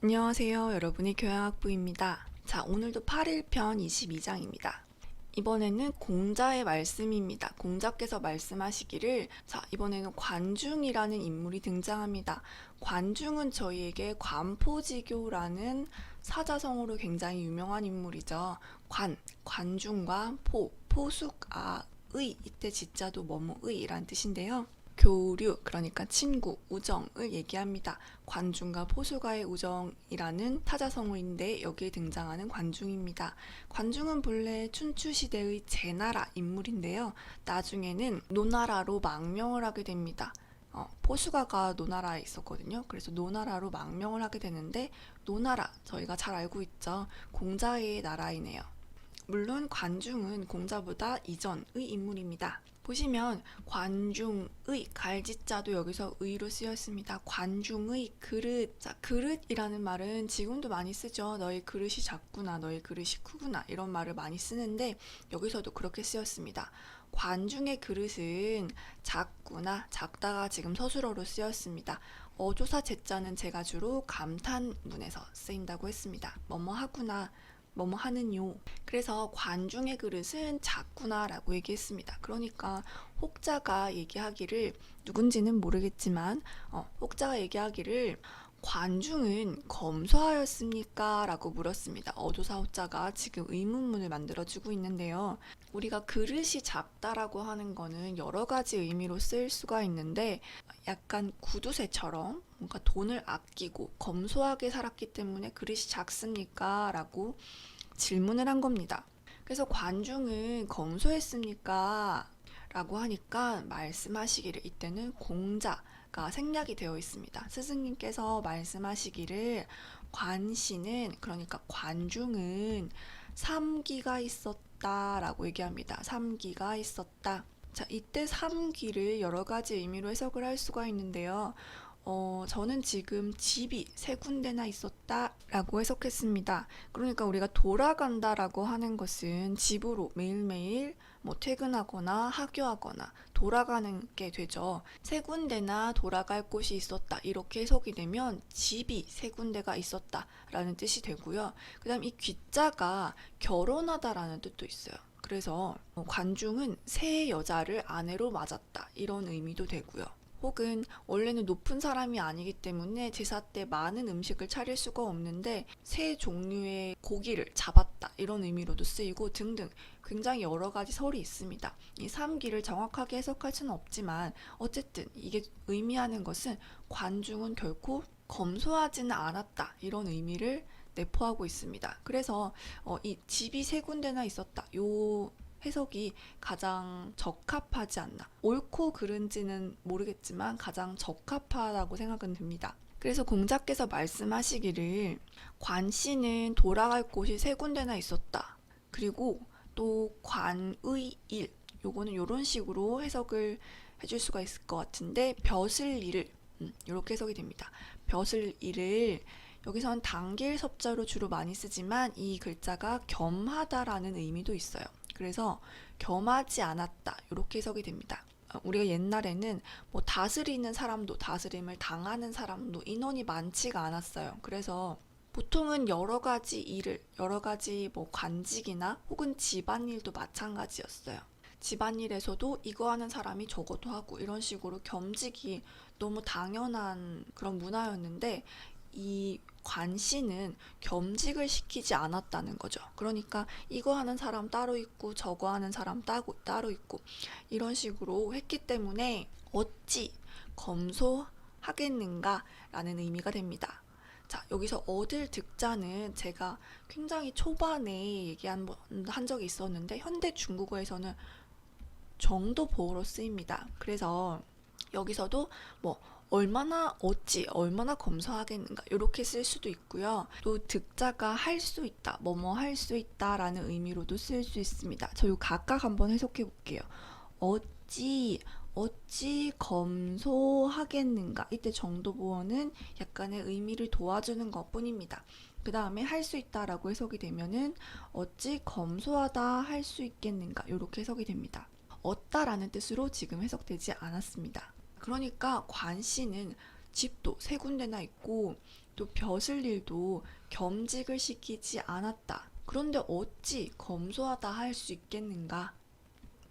안녕하세요. 여러분의 교양학부입니다. 자, 오늘도 8일편 22장입니다. 이번에는 공자의 말씀입니다. 공자께서 말씀하시기를 자, 이번에는 관중이라는 인물이 등장합니다. 관중은 저희에게 관포지교라는 사자성어로 굉장히 유명한 인물이죠. 관, 관중과 포, 포숙아, 의, 이때 지자도 뭐뭐의란 뜻인데요. 교류, 그러니까 친구, 우정을 얘기합니다. 관중과 포수가의 우정이라는 타자성어인데 여기에 등장하는 관중입니다. 관중은 본래 춘추 시대의 제나라 인물인데요. 나중에는 노나라로 망명을 하게 됩니다. 어, 포수가가 노나라에 있었거든요. 그래서 노나라로 망명을 하게 되는데 노나라 저희가 잘 알고 있죠. 공자의 나라이네요. 물론 관중은 공자보다 이전의 인물입니다. 보시면 관중의 갈지자도 여기서 의로 쓰였습니다. 관중의 그릇. 자, 그릇이라는 말은 지금도 많이 쓰죠. 너의 그릇이 작구나, 너의 그릇이 크구나 이런 말을 많이 쓰는데 여기서도 그렇게 쓰였습니다. 관중의 그릇은 작구나, 작다가 지금 서술어로 쓰였습니다. 어조사 제자는 제가 주로 감탄문에서 쓰인다고 했습니다. 뭐뭐 하구나, 뭐뭐 하는요. 그래서 관중의 그릇은 작구나라고 얘기했습니다. 그러니까 혹자가 얘기하기를 누군지는 모르겠지만 어, 혹자가 얘기하기를 관중은 검소하였습니까? 라고 물었습니다. 어조사 호자가 지금 의문문을 만들어주고 있는데요. 우리가 그릇이 작다라고 하는 거는 여러 가지 의미로 쓸 수가 있는데 약간 구두쇠처럼 뭔가 돈을 아끼고 검소하게 살았기 때문에 그릇이 작습니까? 라고 질문을 한 겁니다. 그래서 관중은 검소했습니까? 라고 하니까 말씀하시기를 이때는 공자 가 생략이 되어 있습니다. 스승님께서 말씀하시기를 관씨는 그러니까 관중은 삼기가 있었다라고 얘기합니다. 삼기가 있었다. 자, 이때 삼기를 여러 가지 의미로 해석을 할 수가 있는데요. 어, 저는 지금 집이 세 군데나 있었다 라고 해석했습니다. 그러니까 우리가 돌아간다 라고 하는 것은 집으로 매일매일 뭐 퇴근하거나 학교하거나 돌아가는 게 되죠. 세 군데나 돌아갈 곳이 있었다. 이렇게 해석이 되면 집이 세 군데가 있었다 라는 뜻이 되고요. 그 다음 이 귀자가 결혼하다 라는 뜻도 있어요. 그래서 관중은 새 여자를 아내로 맞았다. 이런 의미도 되고요. 혹은 원래는 높은 사람이 아니기 때문에 제사 때 많은 음식을 차릴 수가 없는데 새 종류의 고기를 잡았다 이런 의미로도 쓰이고 등등 굉장히 여러 가지 설이 있습니다. 이 삼기를 정확하게 해석할 수는 없지만 어쨌든 이게 의미하는 것은 관중은 결코 검소하지는 않았다 이런 의미를 내포하고 있습니다. 그래서 어, 이 집이 세 군데나 있었다. 요 해석이 가장 적합하지 않나. 옳고 그른지는 모르겠지만 가장 적합하다고 생각은 듭니다. 그래서 공자께서 말씀하시기를 관씨는 돌아갈 곳이 세 군데나 있었다. 그리고 또 관의 일 요거는 요런 식으로 해석을 해줄 수가 있을 것 같은데 벼슬 일을 음, 이렇게 해석이 됩니다. 벼슬 일을 여기선 당길 섭자로 주로 많이 쓰지만 이 글자가 겸하다라는 의미도 있어요. 그래서 겸하지 않았다 이렇게 해석이 됩니다. 어, 우리가 옛날에는 뭐 다스리는 사람도 다스림을 당하는 사람도 인원이 많지가 않았어요. 그래서 보통은 여러 가지 일을 여러 가지 뭐 관직이나 혹은 집안일도 마찬가지였어요. 집안일에서도 이거 하는 사람이 저것도 하고 이런 식으로 겸직이 너무 당연한 그런 문화였는데 이 관씨는 겸직을 시키지 않았다는 거죠. 그러니까 이거 하는 사람 따로 있고 저거 하는 사람 따고 따로 있고 이런 식으로 했기 때문에 어찌 검소하겠는가라는 의미가 됩니다. 자, 여기서 얻을 득자는 제가 굉장히 초반에 얘기한 번- 한 적이 있었는데 현대 중국어에서는 정도보어로 쓰입니다. 그래서 여기서도 뭐 얼마나 어찌 얼마나 검소하겠는가 이렇게 쓸 수도 있고요. 또 득자가 할 수 있다, 뭐뭐 할 수 있다라는 의미로도 쓸 수 있습니다. 저요 각각 한번 해석해 볼게요. 어찌 어찌 검소하겠는가 이때 정도 보어는 약간의 의미를 도와주는 것 뿐입니다. 그 다음에 할 수 있다라고 해석이 되면은 어찌 검소하다 할 수 있겠는가 이렇게 해석이 됩니다. 얻다라는 뜻으로 지금 해석되지 않았습니다. 그러니까 관씨는 집도 세 군데나 있고 또 벼슬 일도 겸직을 시키지 않았다. 그런데 어찌 검소하다 할 수 있겠는가?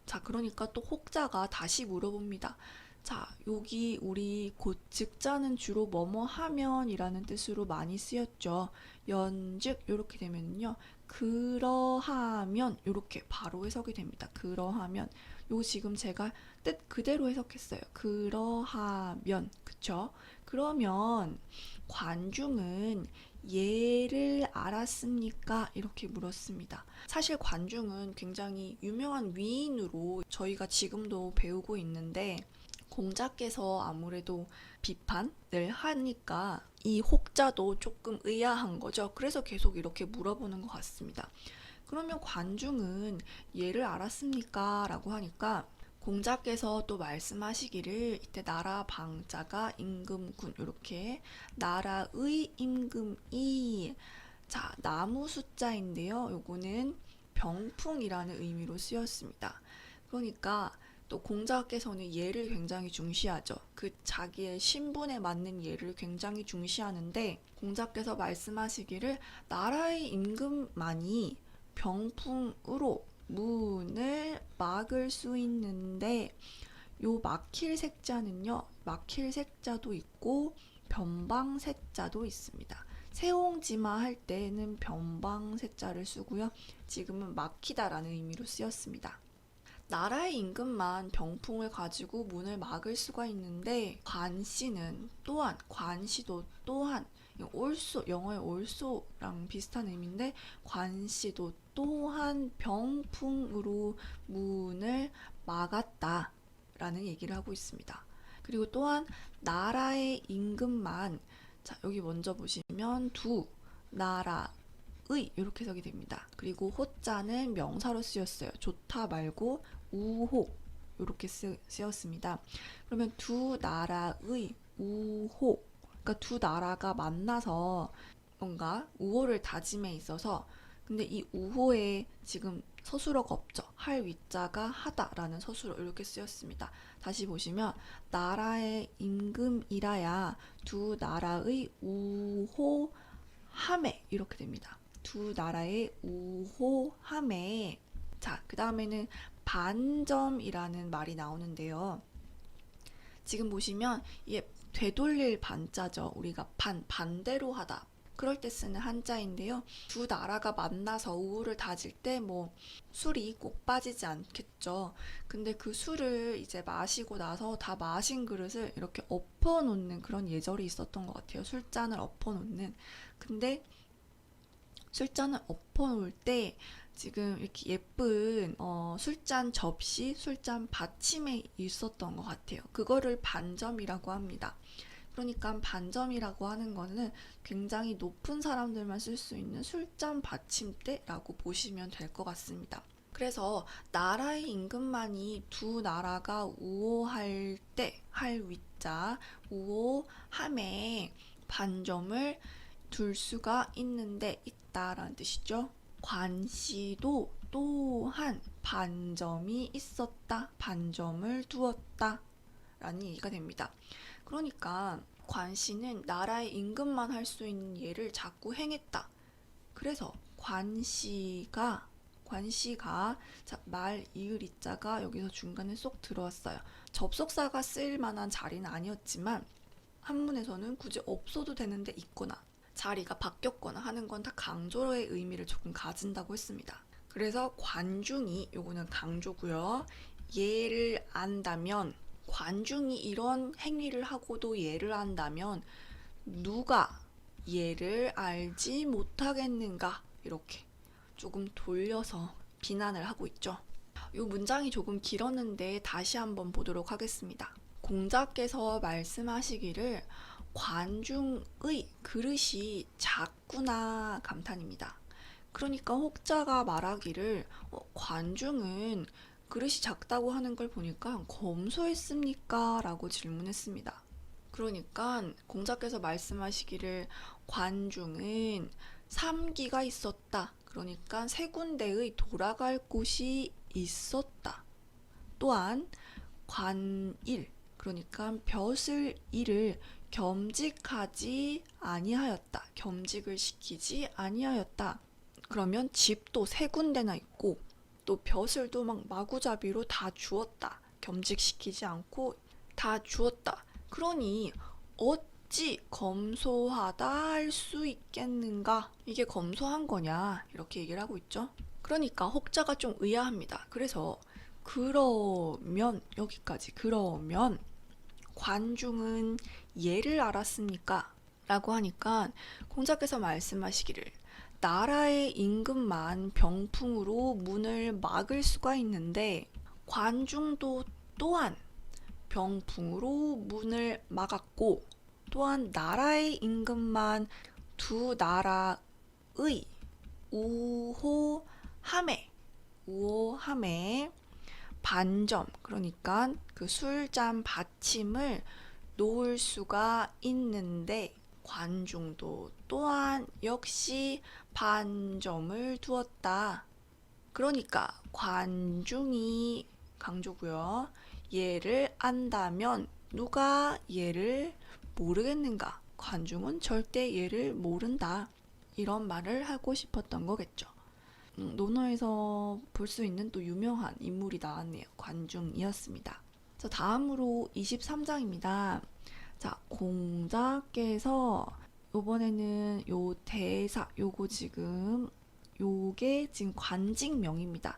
자, 그러니까 또 혹자가 다시 물어봅니다. 자, 여기 우리 곧 즉자는 주로 뭐뭐 하면이라는 뜻으로 많이 쓰였죠. 연즉 이렇게 되면요. 그러하면 이렇게 바로 해석이 됩니다. 그러하면 요 지금 제가 뜻 그대로 해석했어요. 그러하면 그쵸? 그러면 관중은 예를 알았습니까? 이렇게 물었습니다. 사실 관중은 굉장히 유명한 위인으로 저희가 지금도 배우고 있는데 공자께서 아무래도 비판을 하니까 이 혹자도 조금 의아한 거죠. 그래서 계속 이렇게 물어보는 것 같습니다. 그러면 관중은 예를 알았습니까? 라고 하니까 공자께서 또 말씀하시기를 이때 나라 방자가 임금군 이렇게 나라의 임금이 자 나무 숫자인데요. 요거는 병풍이라는 의미로 쓰였습니다. 그러니까 또 공자께서는 예를 굉장히 중시하죠. 그 자기의 신분에 맞는 예를 굉장히 중시하는데 공자께서 말씀하시기를 나라의 임금만이 병풍으로 문을 막을 수 있는데 요 막힐 색자는요. 막힐 색자도 있고 변방 색자도 있습니다. 세옹지마 할 때는 변방 색자를 쓰고요. 지금은 막히다라는 의미로 쓰였습니다. 나라의 임금만 병풍을 가지고 문을 막을 수가 있는데 관씨는 또한 관씨도 또한 올소 영어의 올소랑 비슷한 의미인데 관씨도 또한 병풍으로 문을 막았다 라는 얘기를 하고 있습니다. 그리고 또한 나라의 임금만 자 여기 먼저 보시면 두 나라 의 이렇게 해석이 됩니다. 그리고 호자는 명사로 쓰였어요. 좋다 말고 우호 이렇게 쓰, 쓰였습니다. 그러면 두 나라의 우호 그러니까 두 나라가 만나서 뭔가 우호를 다짐에 있어서 근데 이 우호에 지금 서술어가 없죠. 할 위자가 하다라는 서술어 이렇게 쓰였습니다. 다시 보시면 나라의 임금이라야 두 나라의 우호함에 이렇게 됩니다. 두 나라의 우호함에 자, 그 다음에는 반점이라는 말이 나오는데요. 지금 보시면 이게 되돌릴 반자죠. 우리가 반, 반대로 하다. 그럴 때 쓰는 한자인데요. 두 나라가 만나서 우호를 다질 때 뭐 술이 꼭 빠지지 않겠죠. 근데 그 술을 이제 마시고 나서 다 마신 그릇을 이렇게 엎어 놓는 그런 예절이 있었던 것 같아요. 술잔을 엎어 놓는. 근데 술잔을 엎어 놓을 때 지금 이렇게 예쁜 어, 술잔 접시, 술잔 받침에 있었던 것 같아요. 그거를 반점이라고 합니다. 그러니까 반점이라고 하는 거는 굉장히 높은 사람들만 쓸 수 있는 술잔 받침대라고 보시면 될 것 같습니다. 그래서 나라의 임금만이 두 나라가 우호할 때, 할 위자, 우호함에 반점을 둘 수가 있는데 있다라는 뜻이죠. 관시도 또한 반점이 있었다, 반점을 두었다 라는 얘기가 됩니다. 그러니까 관시는 나라의 임금만 할 수 있는 예를 자꾸 행했다. 그래서 관시가 관시가 자, 말 이을 이자가 여기서 중간에 쏙 들어왔어요. 접속사가 쓰일 만한 자리는 아니었지만 한문에서는 굳이 없어도 되는데 있거나 자리가 바뀌었거나 하는 건 다 강조의 의미를 조금 가진다고 했습니다. 그래서 관중이 요거는 강조고요. 예를 안다면 관중이 이런 행위를 하고도 예를 안다면 누가 예를 알지 못하겠는가 이렇게 조금 돌려서 비난을 하고 있죠. 이 문장이 조금 길었는데 다시 한번 보도록 하겠습니다. 공자께서 말씀하시기를 관중의 그릇이 작구나 감탄입니다. 그러니까 혹자가 말하기를 어, 관중은 그릇이 작다고 하는 걸 보니까 검소했습니까? 라고 질문했습니다. 그러니까 공자께서 말씀하시기를 관중은 삼기가 있었다. 그러니까 세 군데의 돌아갈 곳이 있었다. 또한 관일 그러니까 벼슬 일을 겸직하지 아니하였다. 겸직을 시키지 아니하였다. 그러면 집도 세 군데나 있고 또 벼슬도 막 마구잡이로 다 주었다. 겸직시키지 않고 다 주었다. 그러니 어찌 검소하다 할 수 있겠는가? 이게 검소한 거냐? 이렇게 얘기를 하고 있죠. 그러니까 혹자가 좀 의아합니다. 그래서 그러면 여기까지 그러면 관중은 예를 알았습니까? 라고 하니까 공자께서 말씀하시기를 나라의 임금만 병풍으로 문을 막을 수가 있는데 관중도 또한 병풍으로 문을 막았고 또한 나라의 임금만 두 나라의 우호함에 우호함에 반점 그러니까 그 술잔 받침을 놓을 수가 있는데 관중도 또한 역시 반점을 두었다. 그러니까 관중이 강조고요. 얘를 안다면 누가 얘를 모르겠는가? 관중은 절대 얘를 모른다. 이런 말을 하고 싶었던 거겠죠. 음, 논어에서 볼 수 있는 또 유명한 인물이 나왔네요. 관중이었습니다. 자, 다음으로 23장입니다. 자, 공자께서 요번에는 요 대사, 요거 지금 요게 지금 관직명입니다.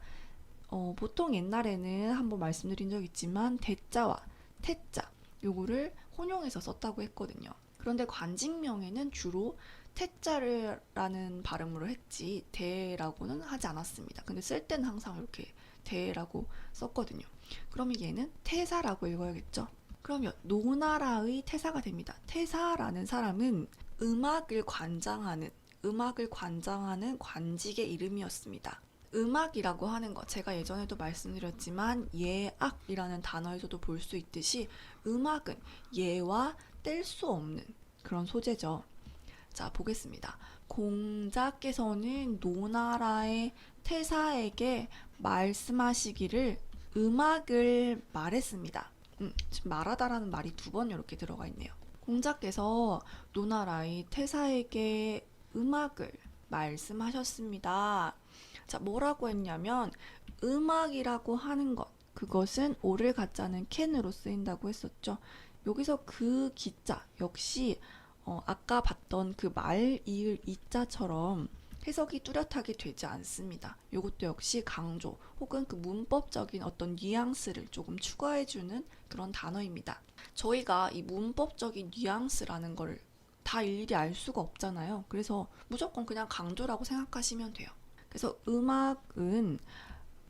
어, 보통 옛날에는 한번 말씀드린 적 있지만 대자와 태자 요거를 혼용해서 썼다고 했거든요. 그런데 관직명에는 주로 태자라는 발음으로 했지 대라고는 하지 않았습니다. 근데 쓸 때는 항상 이렇게 대라고 썼거든요. 그러면 얘는 태사라고 읽어야겠죠. 그러면 노나라의 태사가 됩니다. 태사라는 사람은 음악을 관장하는 음악을 관장하는 관직의 이름이었습니다. 음악이라고 하는 것 제가 예전에도 말씀드렸지만 예악이라는 단어에서도 볼 수 있듯이 음악은 예와 뗄 수 없는 그런 소재죠. 자 보겠습니다. 공자께서는 노나라의 태사에게 말씀하시기를 음악을 말했습니다. 음, 지금 말하다라는 말이 두 번 이렇게 들어가 있네요. 공자께서 노나라의 태사에게 음악을 말씀하셨습니다. 자, 뭐라고 했냐면 음악이라고 하는 것 그것은 오를 가짜는 캔으로 쓰인다고 했었죠. 여기서 그 기자 역시 어, 아까 봤던 그 말, 이을, 이자처럼 해석이 뚜렷하게 되지 않습니다. 이것도 역시 강조 혹은 그 문법적인 어떤 뉘앙스를 조금 추가해주는 그런 단어입니다. 저희가 이 문법적인 뉘앙스라는 걸 다 일일이 알 수가 없잖아요. 그래서 무조건 그냥 강조라고 생각하시면 돼요. 그래서 음악은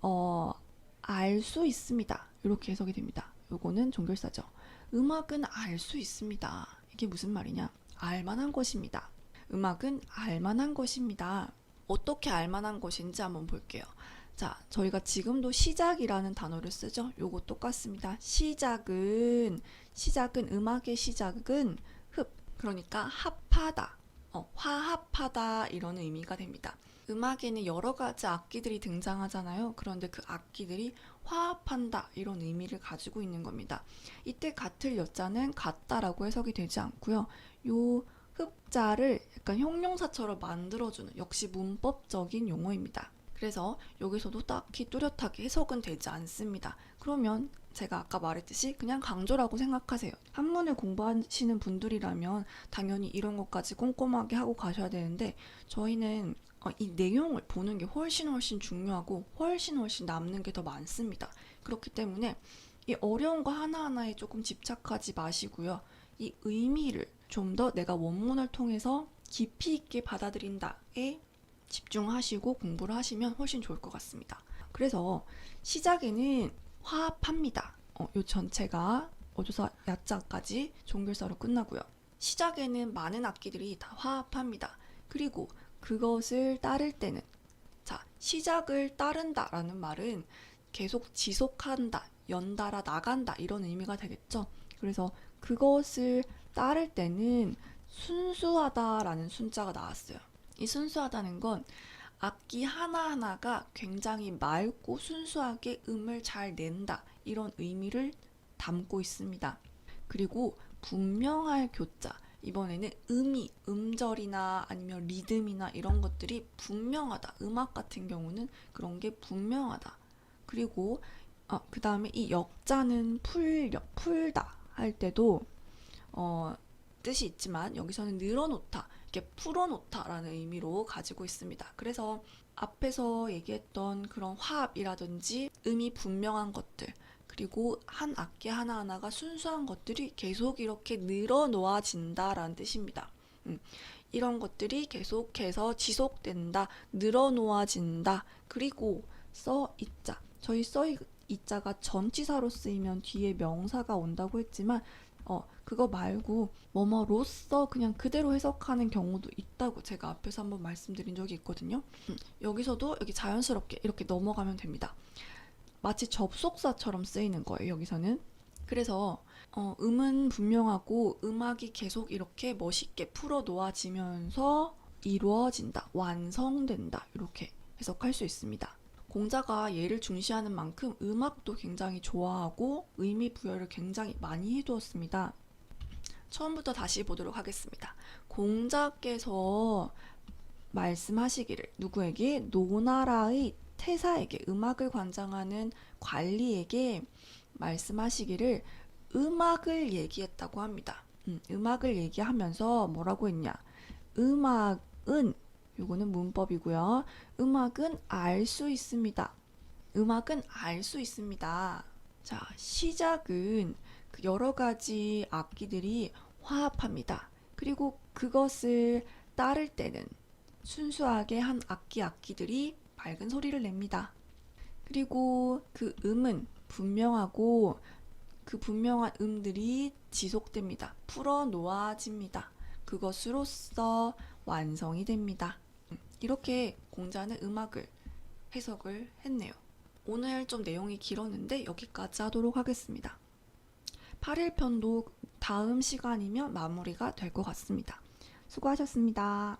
어, 알 수 있습니다. 이렇게 해석이 됩니다. 요거는 종결사죠. 음악은 알 수 있습니다. 이게 무슨 말이냐? 알만한 것입니다. 음악은 알만한 것입니다. 어떻게 알만한 것인지 한번 볼게요. 자, 저희가 지금도 시작이라는 단어를 쓰죠. 요거 똑같습니다. 시작은 시작은 음악의 시작은 흡 그러니까 합하다, 어, 화합하다 이런 의미가 됩니다. 음악에는 여러 가지 악기들이 등장하잖아요. 그런데 그 악기들이 화합한다 이런 의미를 가지고 있는 겁니다. 이때 같을 여자는 같다라고 해석이 되지 않고요. 요 흡자를 약간 형용사처럼 만들어주는 역시 문법적인 용어입니다. 그래서 여기서도 딱히 뚜렷하게 해석은 되지 않습니다. 그러면 제가 아까 말했듯이 그냥 강조라고 생각하세요. 한문을 공부하시는 분들이라면 당연히 이런 것까지 꼼꼼하게 하고 가셔야 되는데 저희는 어, 이 내용을 보는 게 훨씬 훨씬 중요하고 훨씬 훨씬 남는 게 더 많습니다. 그렇기 때문에 이 어려운 거 하나하나에 조금 집착하지 마시고요. 이 의미를 좀 더 내가 원문을 통해서 깊이 있게 받아들인다에 집중하시고 공부를 하시면 훨씬 좋을 것 같습니다. 그래서 시작에는 화합합니다. 어, 요 전체가 어조사 야자까지 종결사로 끝나고요. 시작에는 많은 악기들이 다 화합합니다. 그리고 그것을 따를 때는 자 시작을 따른다라는 말은 계속 지속한다, 연달아 나간다 이런 의미가 되겠죠. 그래서 그것을 따를 때는 순수하다라는 순자가 나왔어요. 이 순수하다는 건 악기 하나하나가 굉장히 맑고 순수하게 음을 잘 낸다 이런 의미를 담고 있습니다. 그리고 분명할 교자. 이번에는 음이, 음절이나 아니면 리듬이나 이런 것들이 분명하다. 음악 같은 경우는 그런 게 분명하다. 그리고 어, 그 다음에 이 역자는 풀려, 풀다 할 때도 어, 뜻이 있지만 여기서는 늘어놓다, 이렇게 풀어놓다라는 의미로 가지고 있습니다. 그래서 앞에서 얘기했던 그런 화합이라든지 음이 분명한 것들, 그리고 한 악기 하나하나가 순수한 것들이 계속 이렇게 늘어놓아진다라는 뜻입니다. 음, 이런 것들이 계속해서 지속된다, 늘어놓아진다, 그리고 써 이자. 저희 써 이자가 전치사로 쓰이면 뒤에 명사가 온다고 했지만 어, 그거 말고 뭐뭐로써 그냥 그대로 해석하는 경우도 있다고 제가 앞에서 한번 말씀드린 적이 있거든요. 음, 여기서도 여기 자연스럽게 이렇게 넘어가면 됩니다. 마치 접속사처럼 쓰이는 거예요, 여기서는. 그래서 어, 음은 분명하고 음악이 계속 이렇게 멋있게 풀어 놓아지면서 이루어진다, 완성된다, 이렇게 해석할 수 있습니다. 공자가 예를 중시하는 만큼 음악도 굉장히 좋아하고 의미 부여를 굉장히 많이 해두었습니다. 처음부터 다시 보도록 하겠습니다. 공자께서 말씀하시기를 누구에게 노나라의 태사에게 음악을 관장하는 관리에게 말씀하시기를 음악을 얘기했다고 합니다. 음, 음악을 얘기하면서 뭐라고 했냐? 음악은 요거는 문법이고요. 음악은 알 수 있습니다. 음악은 알 수 있습니다. 자, 시작은 그 여러 가지 악기들이 화합합니다. 그리고 그것을 따를 때는 순수하게 한 악기 악기들이 밝은 소리를 냅니다. 그리고 그 음은 분명하고 그 분명한 음들이 지속됩니다. 풀어 놓아집니다. 그것으로써 완성이 됩니다. 이렇게 공자는 음악을 해석을 했네요. 오늘 좀 내용이 길었는데 여기까지 하도록 하겠습니다. 8일 편도 다음 시간이면 마무리가 될 것 같습니다. 수고하셨습니다.